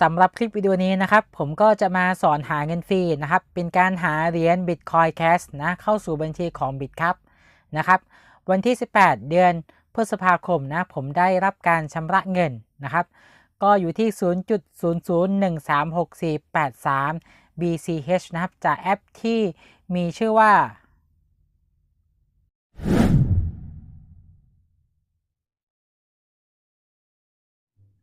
สำหรับคลิปวิดีโอนี้นะครับ ผมก็จะมาสอนหาเงินฟรีนะครับ เป็นการหาเหรียญ Bitcoin Cash นะเข้าสู่บัญชีของ Bit ครับนะครับ วันที่ 18 เดือนพฤษภาคมนะผมได้รับการชำระเงินนะครับ ก็อยู่ที่ 0.00136483 BCH นะครับจากแอปที่มีชื่อว่า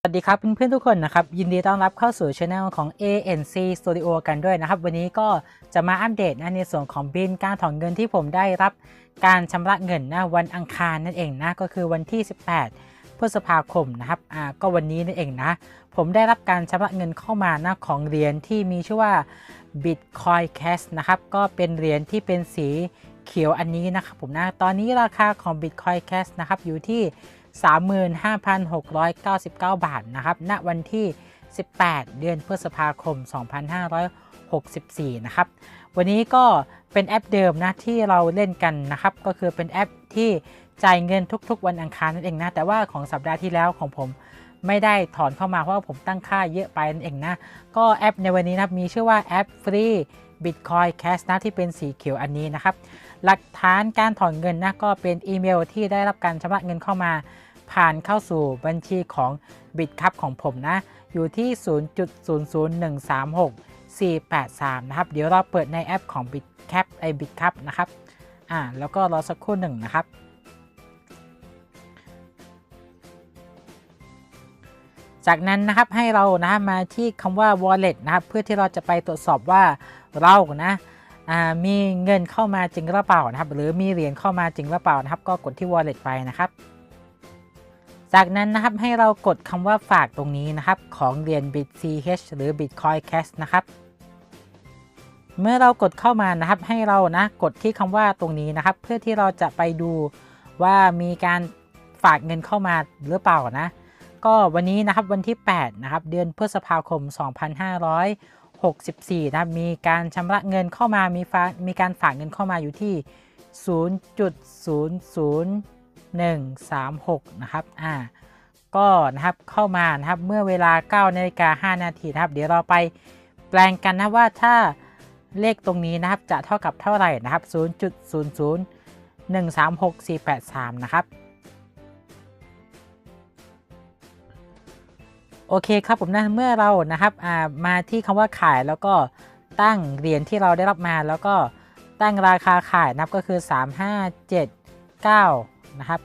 สวัสดีครับเพื่อนๆทุกคนนะครับ ยินดีต้อนรับเข้าสู่ช anel ของ ANC Studio กันด้วยนะครับ วันนี้ก็จะมาอัปเดตนะในส่วนของบินการถอนเงินที่ผมได้รับการชำระเงินนะวันอังคารนั่นเองนะก็คือวันที่ 18 พฤษภาคมนะครับอ่าก็วันนี้นั่นเองนะ ผมได้รับการชำระเงินเข้ามานะของเหรียญที่มีชื่อว่า Bitcoin Cash นะครับก็เป็นเหรียญที่เป็นสีเขียวอันนี้นะครับผมนะตอนนี้ราคาของ Bitcoin Cash นะครับอยู่ที่ 35,699 บาทนะครับ ณ วันที่ 18 เดือนพฤษภาคม 2564 นะครับ วันนี้ก็เป็นแอปเดิมนะที่เราเล่นกันนะครับ ก็คือเป็นแอปที่จ่ายเงินทุกๆ วันอังคารนั่นเองนะ แต่ว่าของสัปดาห์ที่แล้วของผมไม่ได้ถอนเข้ามาเพราะว่าผมตั้งค่าเยอะไปนั่นเองนะ ก็แอปในวันนี้นะมีชื่อว่าแอปฟรี Bitcoin Cash นะที่เป็นสีเขียวอันนี้นะครับ หลักฐานการถอนเงินนะก็เป็นอีเมลที่ได้รับการชำระเงินเข้ามา ผ่านเข้าสู่บัญชีของ Bitcup ของผมนะ อยู่ที่ 0.00136 483 นะครับ เดี๋ยวเราเปิดในแอปของ Bitcap ไอ Bitcup นะครับ อ่า แล้วก็รอสักครู่หนึ่งนะครับ จากนั้นนะครับให้เรานะมาที่คำว่า wallet นะครับ เพื่อที่เราจะไปตรวจสอบว่าเรานะมีเงินเข้ามาจริงหรือเปล่านะครับ หรือมีเหรียญเข้ามาจริงหรือเปล่านะครับ ก็กดที่ wallet ไปนะครับ จากนั้นนะครับให้เรากดคำว่าฝากตรงนี้นะครับของเหรียญ BitCH หรือ Bitcoin Cash นะครับ เมื่อเรากดเข้ามานะครับให้เรานะกดที่คำว่าตรงนี้นะครับ เพื่อที่เราจะไปดูว่ามีการฝากเงินเข้ามาหรือเปล่านะ ก็วันนี้นะครับวันที่ 8 นะครับ เดือนพฤษภาคม 2564 นะครับมีการชำระเงินเข้ามามีฝากมีการฝากเงินเข้ามาอยู่ที่ 0.00 136 นะครับ อ่า ก็นะครับเข้ามานะครับเมื่อเวลา9นาฬิกา5นาทีนะครับ เดี๋ยวเราไปแปลงกันนะว่าถ้าเลขตรงนี้นะครับจะเท่ากับเท่าไหร่นะครับ 0.00 136 483 นะครับ โอเคครับผมนะเมื่อเรานะครับมาที่คำว่าขายแล้วก็ตั้งเหรียญที่เราได้รับมาแล้วก็ตั้งราคาขายนะครับก็คือ 3579 นะครับ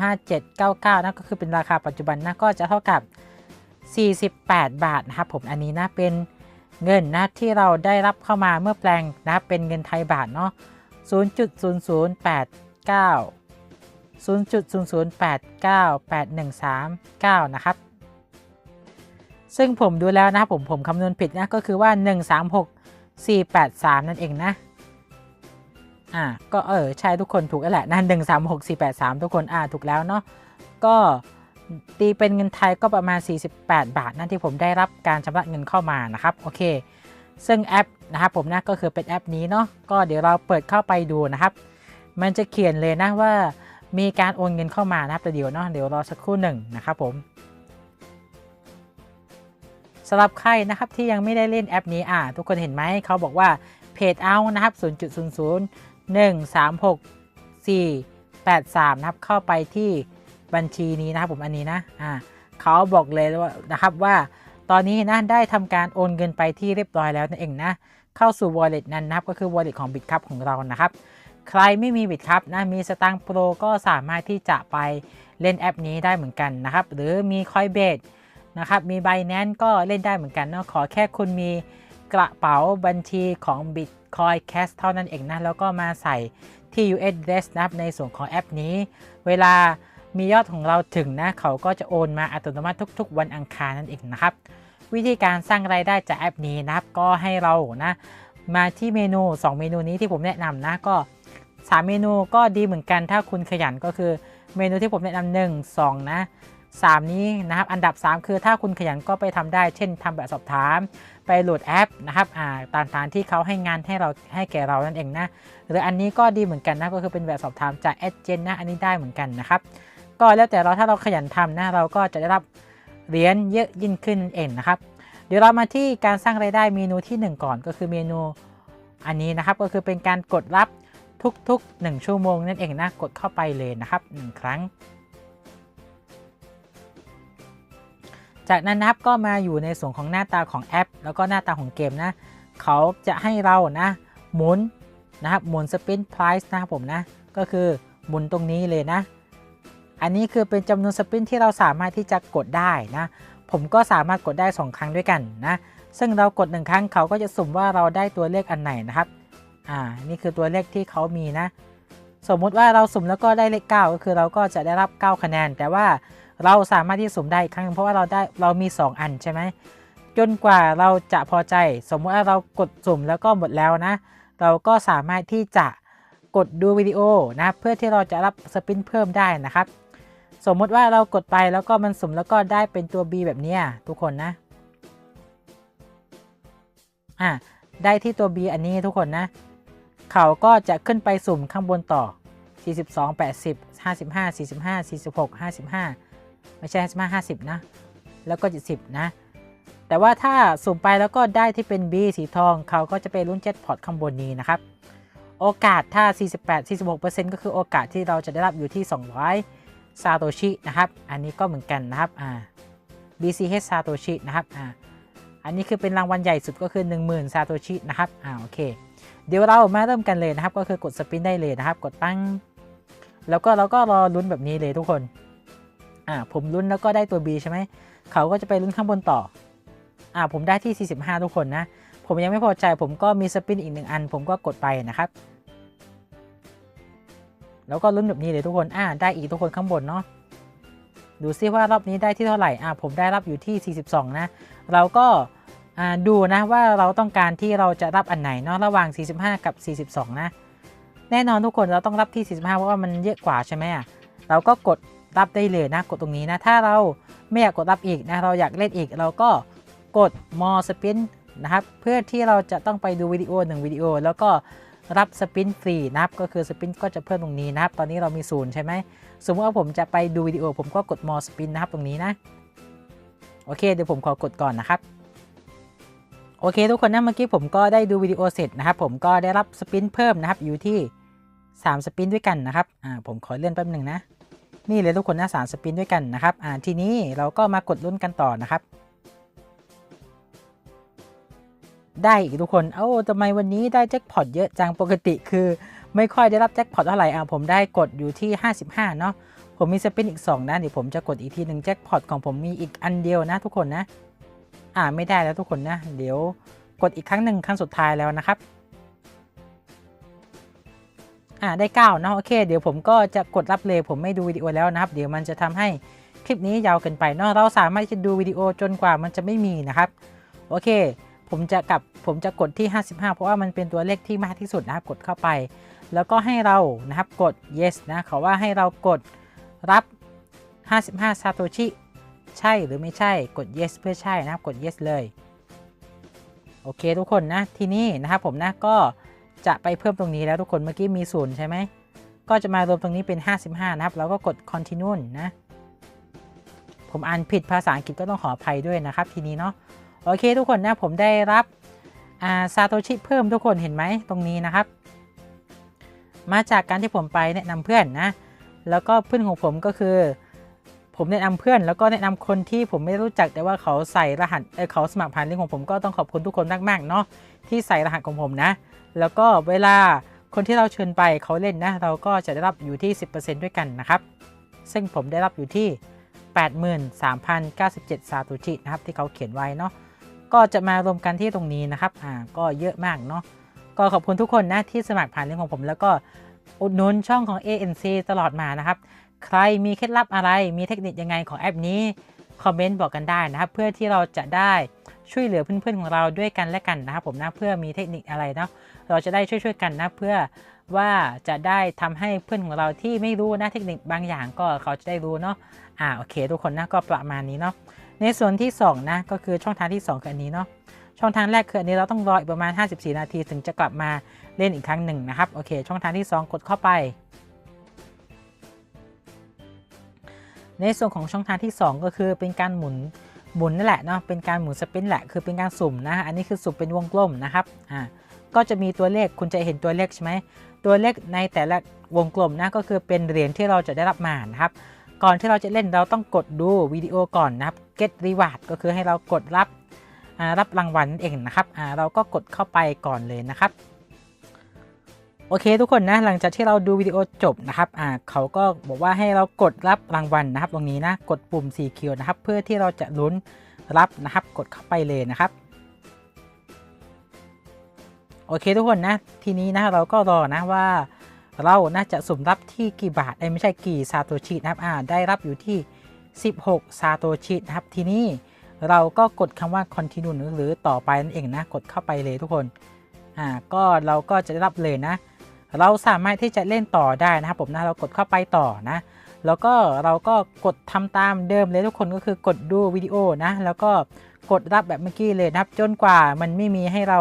35799นะก็คือเป็นราคาปัจจุบันนะก็จะเท่ากับ 48 บาทนะครับผมอันนี้นะเป็นเงินนะที่เราได้รับเข้ามาเมื่อแปลงนะเป็นเงินไทยบาทเนาะ0.0089 0.00898139นะครับ ซึ่งผมดูแล้วนะผมผมคำนวณผิดนะก็คือว่า 136483 นั่นเองนะ อ่าก็เออใช่ทุกคนถูกแล้วแหละนั่นหนึ่งสามหกสี่แปดสามทุกคนอ่าถูกแล้วเนาะก็ตีเป็นเงินไทยก็ประมาณ 48 บาท นั่นที่ผมได้รับการชำระเงินเข้ามานะครับโอเค ซึ่งแอปนะครับผมนะก็คือเป็นแอปนี้เนาะก็เดี๋ยวเราเปิดเข้าไปดูนะครับ มันจะเขียนเลยนะว่ามีการโอนเงินเข้ามานะครับเดี๋ยวเนาะเดี๋ยวรอสักครู่หนึ่งนะครับผมสำหรับใครนะครับที่ยังไม่ได้เล่นแอปนี้อ่าทุกคนเห็นไหมเขาบอกว่าเพจเอานะครับ0.00 1 3 6 4 8 3นะครับเข้าไปที่บัญชีนี้นะครับผมอันนี้นะอ่าเขาบอกเลยว่านะครับว่าตอนนี้นะได้ทำการโอนเงินไปที่เรียบร้อยแล้วนั่นเองนะเข้าสู่ wallet นั้นนะครับก็คือ wallet ของ Bitcup ของเรานะครับ ใครไม่มี Bitcup นะมีสตางค์โปรก็สามารถที่จะไปเล่นแอปนี้ได้เหมือนกันนะครับ หรือมี Coinbase นะครับมี Binance ก็เล่นได้เหมือนกันเนาะขอแค่คุณมี กระเป๋าบัญชีของ Bitcoin Cash เท่านั้นเองนะ แล้วก็มาใส่ที่ USDT นะครับในส่วนของแอปนี้ เวลามียอดของเราถึงนะ เขาก็จะโอนมาอัตโนมัติทุกๆ วันอังคารนั่นเองนะครับ วิธีการสร้างรายได้จากแอปนี้นะครับ ก็ให้เรานะมาที่เมนู 2 เมนูนี้ที่ผมแนะนำนะก็ 3 เมนูก็ดีเหมือนกันถ้าคุณขยันก็คือเมนูที่ผมแนะนำหนึ่งสองนะ สามนี้นะครับ อันดับ 3 คือถ้าคุณขยันก็ไปทำได้ เช่นทำแบบสอบถาม ไปโหลดแอปนะครับอ่าตามฐานที่เขาให้งานให้เราให้แก่เรานั่นเองนะ หรืออันนี้ก็ดีเหมือนกันนะ ก็คือเป็นแบบสอบถามจากแอเจนต์นะ อันนี้ได้เหมือนกันนะครับ ก็แล้วแต่เราถ้าเราขยันทำนะ เราก็จะได้รับเหรียญเยอะยิ่งขึ้นนั่นเองนะครับ เดี๋ยวเรามาที่การสร้างรายได้เมนูที่ 1 ก่อน ก็คือเมนูอันนี้นะครับ ก็คือเป็นการกดรับทุกๆ 1 ชั่วโมงนั่นเองนะ กดเข้าไปเลยนะครับ 1 ครั้ง จากนั้นนะครับก็มาอยู่ในส่วนของหน้าตาของแอป แล้วก็หน้าตาของเกมนะ เขาจะให้เรานะหมุนนะครับหมุนสปินไพรส์นะครับผมนะ ก็คือหมุนตรงนี้เลยนะ อันนี้คือเป็นจำนวนสปินที่เราสามารถที่จะกดได้นะ ผมก็สามารถกดได้ 2 ครั้งด้วยกันนะ ซึ่งเรากด 1 ครั้งเขาก็จะสุ่มว่าเราได้ตัวเลขอันไหนนะครับ อ่า นี่คือตัวเลขที่เขามีนะ สมมุติว่าเราสุ่มแล้วก็ได้เลข 9 ก็คือเราก็จะได้รับ 9 คะแนน แต่ว่า เราสามารถที่สุ่มได้อีกครั้งเพราะว่าเราได้เรามี 2 อันใช่ไหมจนกว่าเราจะพอใจ สมมุติว่าเรากดสุ่มแล้วก็หมดแล้วนะ เราก็สามารถที่จะกดดูวิดีโอนะเพื่อที่เราจะรับสปินเพิ่มได้นะครับ สมมติว่าเรากดไปแล้วก็มันสุ่มแล้วก็ได้เป็นตัว B แบบนี้ทุกคนนะอะได้ที่ตัว B อันนี้ทุกคนนะเขาก็จะขึ้นไปสุ่มข้างบนต่อ 42 80 55 45 46 55 ไม่ใช่55 50 นะ แล้วก็ 70 นะ แต่ว่าถ้าสุ่มไปแล้วก็ได้ที่เป็น B สีทองเขาก็จะไปลุ้นแจ็คพอร์ตข้างบนนี้นะครับ โอกาสถ้า 48 46%ก็คือโอกาสที่เราจะได้รับอยู่ที่ 200 ซาโตชินะครับ อันนี้ก็เหมือนกันนะครับอ่า BCH ซาโตชินะครับอ่าอันนี้คือเป็นรางวัลใหญ่สุดก็คือ 10,000 ซาโตชินะครับอ่าโอเค เดี๋ยวเรามาเริ่มกันเลยนะครับ ก็คือกดสปินได้เลยนะครับ กดตั้ง แล้วก็เราก็รอลุ้นแบบนี้เลยทุกคน อ่าผมลุ้นแล้วก็ได้ตัว B ใช่ไหม เขาก็จะไปลุ้นข้างบนต่อ อ่าผมได้ที่ 45 ทุกคนนะ ผมยังไม่พอใจผมก็มีสปินอีกหนึ่งอัน ผมก็กดไปนะครับ แล้วก็ลุ้นแบบนี้เลยทุกคน อ่า ได้อีกทุกคนข้างบนเนาะ ดูซิว่ารอบนี้ได้ที่เท่าไหร่ อ่าผมได้รับอยู่ที่ 42 นะ เราก็อ่าดูนะว่าเราต้องการที่เราจะรับอันไหนเนาะระหว่าง 45 กับ 42 นะ แน่นอนทุกคนเราต้องรับที่ 45 เพราะว่ามันเยอะกว่าใช่ไหมอะเราก็กด รับได้เลยนะกดตรงนี้นะ ถ้าเราไม่อยากกดรับอีกนะ เราอยากเล่นอีกเราก็กด more spin นะครับเพื่อที่เราจะต้องไปดูวิดีโอ1วิดีโอ แล้วก็รับสปินฟรีนะครับ ก็คือสปินก็จะเพิ่มตรงนี้นะครับ ตอนนี้เรามีศูนย์ใช่ไหมสมมติว่าผมจะไปดูวิดีโอ ผมก็กด more spin นะครับตรงนี้นะ โอเค เดี๋ยวผมขอกดก่อนนะครับ โอเค ทุกคนนะ เมื่อกี้ผมก็ได้ดูวิดีโอเสร็จนะครับ ผมก็ได้รับสปินเพิ่มนะครับ อยู่ที่ 3 สปินด้วยกันนะครับ อ่า ผมขอเลื่อนแป๊บหนึ่งนะ นี่เลยทุกคนหนะสามสปินด้วยกันนะครับอ่าทีนี้เราก็มากดลุ้นกันต่อนะครับ ได้อีกทุกคนเอ้าทำไมวันนี้ได้แจ็คพอตเยอะจังปกติคือ ไม่ค่อยได้รับแจ็คพอตเท่าไหร่อ่าผมได้กดอยู่ที่ 55 เนาะผมมีสปินอีก 2นะเดี๋ยวผมจะกดอีกทีหนึ่งแจ็คพอตของผมมีอีกอันเดียวนะทุกคนนะอ่าไม่ได้แล้วทุกคนนะ เดี๋ยวกดอีกครั้งหนึ่งครั้งสุดท้ายแล้วนะครับ อ่าได้9เนาะโอเค เดี๋ยวผมก็จะกดรับเลยผมไม่ดูวิดีโอแล้วนะครับ เดี๋ยวมันจะทำให้คลิปนี้ยาวเกินไปเนาะเราสามารถจะดูวิดีโอจนกว่ามันจะไม่มีนะครับ โอเค ผมจะกลับผมจะกดที่ 55 เพราะว่ามันเป็นตัวเลขที่มากที่สุดนะครับกดเข้าไป แล้วก็ให้เรานะครับกด yes นะเขาว่าให้เรากดรับ 55ซาโตชิใช่หรือไม่ใช่กด yes เพื่อใช่นะครับกด yes เลย โอเคทุกคนนะ ทีนี้นะครับผมนะก็ จะไปเพิ่มตรงนี้แล้วทุกคนเมื่อกี้มีศูนย์ใช่ไหม ก็จะมารวมตรงนี้เป็น 55 นะครับ แล้วก็กด continue นะ ผมอ่านผิดภาษาอังกฤษก็ต้องขออภัยด้วยนะครับ ทีนี้เนาะโอเคทุกคนนะผมได้รับาซาโตชิเพิ่มทุกคนเห็นไหมตรงนี้นะครับ มาจากการที่ผมไปแนะนำเพื่อนนะ แล้วก็เพื่อนของผมก็คือ ผมแนะนำเพื่อน แล้วก็แนะนำคนที่ผมไม่รู้จักแต่ว่าเขาใส่รหัสเเขาสมัครผ่านลิงก์ของผมก็ต้องขอบคุณทุกคนมากๆเนาะที่ใส่รหัสของผมนะ แล้วก็เวลาคนที่เราเชิญไปเขาเล่นนะ เราก็จะได้รับอยู่ที่ 10%ด้วยกันนะครับ ซึ่งผมได้รับอยู่ที่ 83,097 ซาโตชินะครับ ที่เขาเขียนไว้เนาะก็จะมารวมกันที่ตรงนี้นะครับอ่าก็เยอะมากเนาะก็ขอบคุณทุกคนนะที่สมัครผ่านลิงก์ของผม แล้วก็อุดหนุนช่องของ ANC ตลอดมานะครับ ใครมีเคล็ดลับอะไรมีเทคนิคยังไงของแอปนี้ คอมเมนต์บอกกันได้นะครับ เพื่อที่เราจะได้ช่วยเหลือเพื่อนๆของเราด้วยกันและกันนะครับผมนะเพื่อมีเทคนิคอะไรเนาะเราจะได้ช่วยๆกันนะเพื่อว่าจะได้ทำให้เพื่อนของเราที่ไม่รู้นะเทคนิคบางอย่างก็เขาจะได้รู้เนาะอ่าโอเค ทุกคนนะก็ประมาณนี้เนาะในส่วนที่2นะก็คือช่องทางที่ 2 คืออันนี้เนาะช่องทางแรกคืออันนี้เราต้องรออีกประมาณ 54 นาที ถึงจะกลับมาเล่นอีกครั้งหนึ่งนะครับโอเค ช่องทางที่ 2 กดเข้าไป ในส่วนของช่องทางที่ 2 ก็คือเป็นการหมุนหมุนนั่นแหละเนาะเป็นการหมุนสปินแหละคือเป็นการสุ่มนะอันนี้คือสุ่มเป็นวงกลมนะครับอ่าก็จะมีตัวเลขคุณจะเห็นตัวเลขใช่ไหมตัวเลขในแต่ละวงกลมนะก็คือเป็นเหรียญที่เราจะได้รับมานะครับก่อนที่เราจะเล่นเราต้องกดดูวิดีโอก่อนนะครับ get reward ก็คือให้เรากดรับรับรางวัลนั่นเองนะครับเราก็กดเข้าไปก่อนเลยนะครับ โอเคทุกคนนะหลังจากที่เราดูวิดีโอจบนะครับอ่าเขาก็บอกว่าให้เรากดรับรางวัลนะครับ ตรงนี้นะกดปุ่มสีเขียวนะครับ เพื่อที่เราจะลุ้นรับนะครับ กดเข้าไปเลยนะครับโอเคทุกคนนะทีนี้นะเราก็รอนะว่าเราน่าจะสุ่มรับที่กี่บาทไม่ใช่กี่ซาโตชินะครับอ่าได้รับอยู่ที่ 16ซาโตชินะครับ ทีนี้เราก็กดคำว่า continue หรือต่อไปนั่นเองนะ กดเข้าไปเลยทุกคนอ่าก็เราก็จะได้รับเลยนะ เราสามารถที่จะเล่นต่อได้นะครับผมนะเรากดเข้าไปต่อนะ แล้วก็เราก็กดทำตามเดิมเลยทุกคนก็คือกดดูวิดีโอนะแล้วก็กดรับแบบเมื่อกี้เลยนะครับ จนกว่ามันไม่มีให้เรา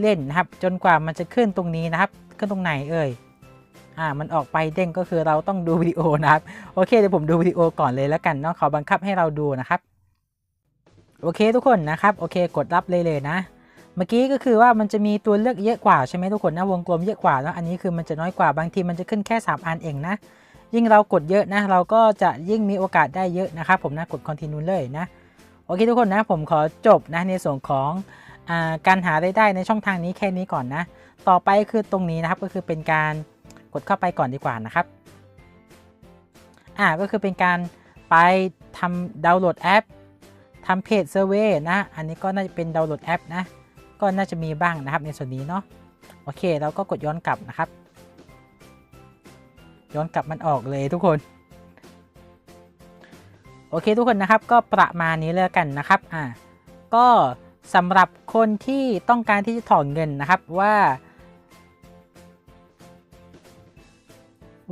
เล่นนะครับ จนกว่ามันจะขึ้นตรงนี้นะครับ ขึ้นตรงไหนเอ่ยอ่ามันออกไปเด้งก็คือเราต้องดูวิดีโอนะครับโอเคเดี๋ยวผมดูวิดีโอก่อนเลยแล้วกันเนาะเขาบังคับให้เราดูนะครับ โอเคทุกคนนะครับโอเค กดรับเลยเลยนะ เมื่อกี้ก็คือว่ามันจะมีตัวเลือกเยอะกว่าใช่ไหมทุกคนนะวงกลมเยอะกว่าแล้วอันนี้คือมันจะน้อยกว่าบางทีมันจะขึ้นแค่ 3 อันเองนะ ยิ่งเรากดเยอะนะ เราก็จะยิ่งมีโอกาสได้เยอะนะครับผมนะกด continue เลยนะโอเคทุกคนนะผมขอจบนะในส่วนของอการหารายได้ในช่องทางนี้แค่นี้ก่อนนะ ต่อไปคือตรงนี้นะครับก็คือเป็นการกดเข้าไปก่อนดีกว่านะครับอ่าก็คือเป็นการไปทำดาวน์โหลดแอปทำเพจเซอร์เวยนะ อันนี้ก็น่าจะเป็นดาวน์โหลดแอปนะ ก็น่าจะมีบ้างนะครับในส่วนนี้เนาะโอเคเราก็กดย้อนกลับนะครับ ย้อนกลับมันออกเลยทุกคนโอเคทุกคนนะครับก็ประมาณนี้เลยกันนะครับอ่าก็สำหรับคนที่ต้องการที่จะถอนเงินนะครับว่า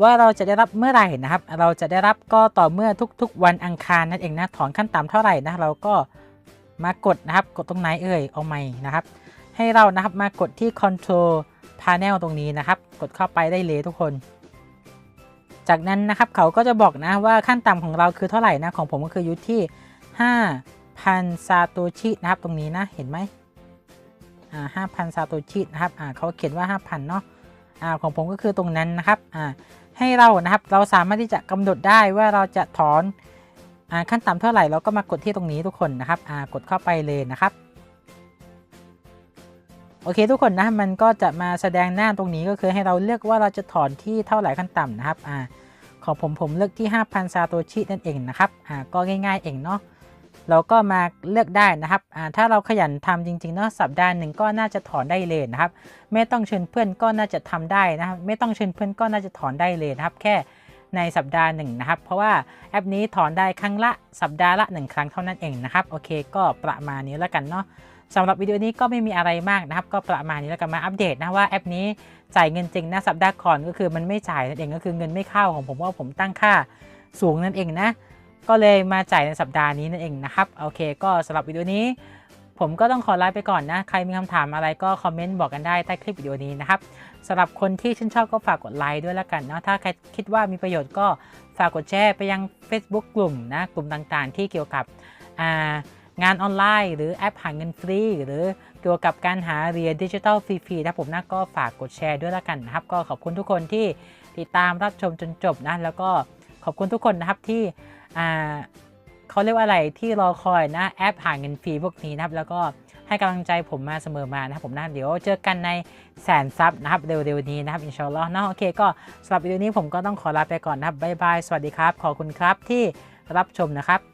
ว่าเราจะได้รับเมื่อไหร่นะครับ เราจะได้รับก็ต่อเมื่อทุกๆ วันอังคารนั่นเองนะถอนขั้นต่ำเท่าไหร่นะเราก็ มากดนะครับ กดตรงไหนเอ่ยเอาใหม่นะครับ ให้เรานะครับมากดที่ control panel ตรงนี้นะครับ กดเข้าไปได้เลยทุกคน จากนั้นนะครับเขาก็จะบอกนะว่าขั้นต่ำของเราคือเท่าไหร่นะของผมก็คืออยู่ที่ 5,000 ซาโตชินะครับตรงนี้นะเห็นไหมอ่า5,000 ซาโตชินะครับอ่าเขาเขียนว่า 5,000 เนาะอ่าของผมก็คือตรงนั้นนะครับอ่าให้เรานะครับเราสามารถที่จะกำหนดได้ว่าเราจะถอน ขั้นต่ำเท่าไหร่เราก็มากดที่ตรงนี้ทุกคนนะครับกดเข้าไปเลยนะครับโอเคทุกคนนะมันก็จะมาแสดงหน้าตรงนี้ก็คือให้เราเลือกว่าเราจะถอนที่เท่าไหร่ขั้นต่ำนะครับอของผมผมเลือกที่ 5,000 ซาโตชินั่นเองนะครับอ่าก็ง่ายๆเองเนาะเราก็มาเลือกได้นะครับอ่าถ้าเราขยันทำจริงๆเนาะสัปดาห์หนึ่งก็น่าจะถอนได้เลยนะครับ ไม่ต้องเชิญเพื่อนก็น่าจะทำได้นะครับ ไม่ต้องเชิญเพื่อนก็น่าจะถอนได้เลยนะครับ แค่ ในสัปดาห์หนึ่งนะครับ เพราะว่าแอปนี้ถอนได้ครั้งละสัปดาห์ละ 1 ครั้งเท่านั้นเองนะครับ โอเค ก็ประมาณนี้แล้วกันเนาะสำหรับวิดีโอนี้ก็ไม่มีอะไรมากนะครับ ก็ประมาณนี้แล้วกันมาอัปเดตนะว่าแอปนี้จ่ายเงินจริงนะสัปดาห์ก่อนก็คือมันไม่จ่ายนั่นเองก็คือเงินไม่เข้าของผมว่าผมตั้งค่าสูงนั่นเองนะ ก็เลยมาจ่ายในสัปดาห์นี้นั่นเองนะครับ โอเค ก็สำหรับวิดีโอนี้ ผมก็ต้องขอลาไปก่อนนะ ใครมีคำถามอะไรก็คอมเมนต์บอกกันได้ใต้คลิปวิดีโอนี้นะครับ สำหรับคนที่ชื่นชอบก็ฝากกดไลค์ด้วยแล้วกันเนาะถ้าใครคิดว่ามีประโยชน์ก็ฝากกดแชร์ไปยัง Facebook กลุ่มนะกลุ่มต่างๆ ที่เกี่ยวกับงานออนไลน์ หรือแอปหาเงินฟรี หรือเกี่ยวกับการหาเรียนดิจิทัลฟรีๆนะผมนะก็ฝากกดแชร์ด้วยแล้วกันนะครับ ก็ขอบคุณทุกคนที่ติดตามรับชมจนจบนะแล้วก็ขอบคุณทุกคนนะครับที่เขาเรียกว่าอะไรที่รอคอยนะแอปหาเงินฟรีพวกนี้นะครับแล้วก็ ให้กำลังใจผมมาเสมอมานะครับผมนะเดี๋ยวเจอกันในแสนซับนะครับเร็วๆนี้นะครับอินชาอัลลอฮ์นะโอเคก็สำหรับวิดีโอนี้ผมก็ต้องขอลาไปก่อนนะครับบ๊ายบายสวัสดีครับ ขอบคุณครับที่รับชมนะครับ